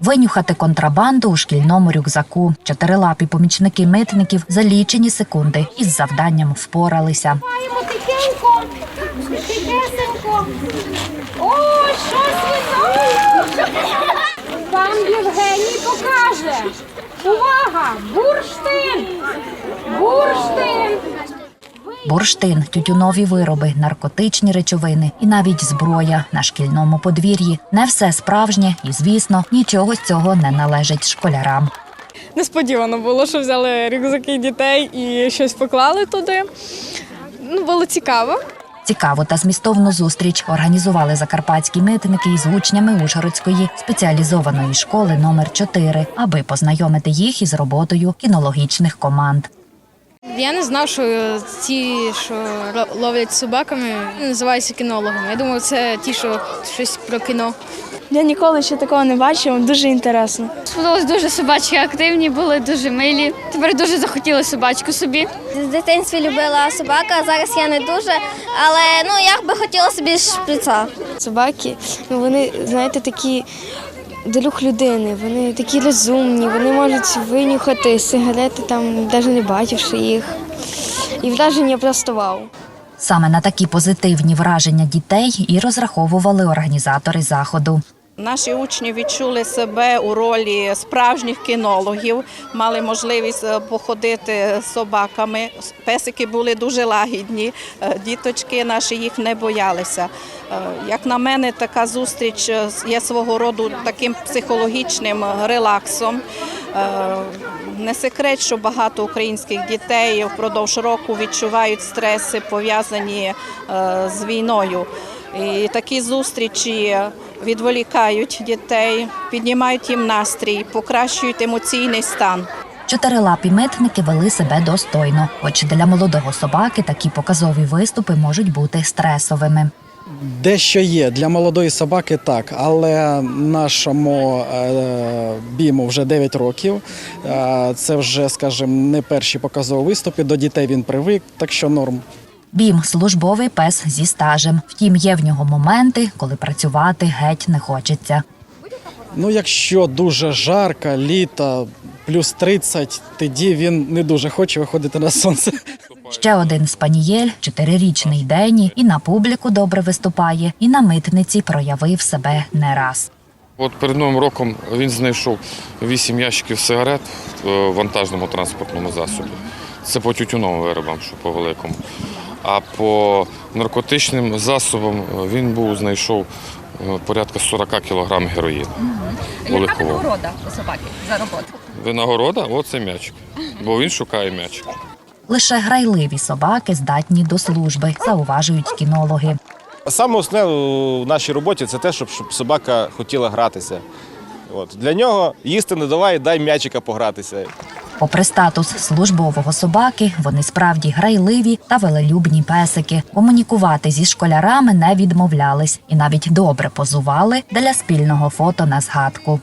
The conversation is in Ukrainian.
Винюхати контрабанду у шкільному рюкзаку. Чотирилапі помічники митників за лічені секунди із завданням впоралися. Маємо тихенько, тихесенько. О, щось. Пан Євгеній покаже. Увага! Бурштин! Бурштин! Бурштин, тютюнові вироби, наркотичні речовини і навіть зброя на шкільному подвір'ї. Не все справжнє, і звісно, нічого з цього не належить школярам. Несподівано було, що взяли рюкзаки дітей і щось поклали туди. Ну, було цікаво. Цікаву та змістовну зустріч організували закарпатські митники із учнями Ужгородської спеціалізованої школи номер 4 аби познайомити їх із роботою кінологічних команд. Я не знав, що ті, що ловлять собаками, називаються кінологами. Я думав, це ті, що щось про кіно. Я ніколи ще такого не бачив, дуже інтересно. Сподобалось дуже собачки активні, були дуже милі. Тепер дуже захотіли собачку собі. В дитинстві любила собака, а зараз я не дуже, але ну я би хотіла собі шприца. Собаки, ну вони, знаєте, такі до рук людини, вони такі розумні, вони можуть винюхати сигарети, там, навіть не бачивши їх. І враження просто вау. Саме на такі позитивні враження дітей і розраховували організатори заходу. Наші учні відчули себе у ролі справжніх кінологів, мали можливість е, походити з собаками. Песики були дуже лагідні, е, діточки наші їх не боялися. Е, Як на мене, така зустріч є свого роду таким психологічним релаксом. Не секрет, що багато українських дітей впродовж року відчувають стреси, пов'язані з війною. І такі зустрічі відволікають дітей, піднімають їм настрій, покращують емоційний стан. Чотирилапі митники вели себе достойно, хоч для молодого собаки такі показові виступи можуть бути стресовими. Дещо є для молодої собаки так, але нашому е, біму вже 9 років. Е, це вже, скажімо, не перші показові виступи. До дітей він привик, так що норм. Бім службовий пес зі стажем. Втім, є в нього моменти, коли працювати геть не хочеться. Ну, якщо дуже жарко, літо, плюс 30, тоді він не дуже хоче виходити на сонце. Ще один спанієль, чотирирічний Дені, і на публіку добре виступає, і на митниці проявив себе не раз. От перед новим роком він знайшов вісім ящиків сигарет в вантажному транспортному засобі. Це по тютюновим виробам, що по великому. А по наркотичним засобам він був знайшов е, порядка 40 кілограм героїну. Яка винагорода у собаки за роботу? Винагорода? Оце м'ячик. Бо він шукає м'ячик. Лише грайливі собаки здатні до служби, зауважують кінологи. Саме основне у нашій роботі це те, щоб, щоб собака хотіла гратися. От. Для нього їсти не давай, дай м'ячика погратися. Попри статус службового собаки, вони справді грайливі та велелюбні песики. Комунікувати зі школярами не відмовлялись і навіть добре позували для спільного фото на згадку.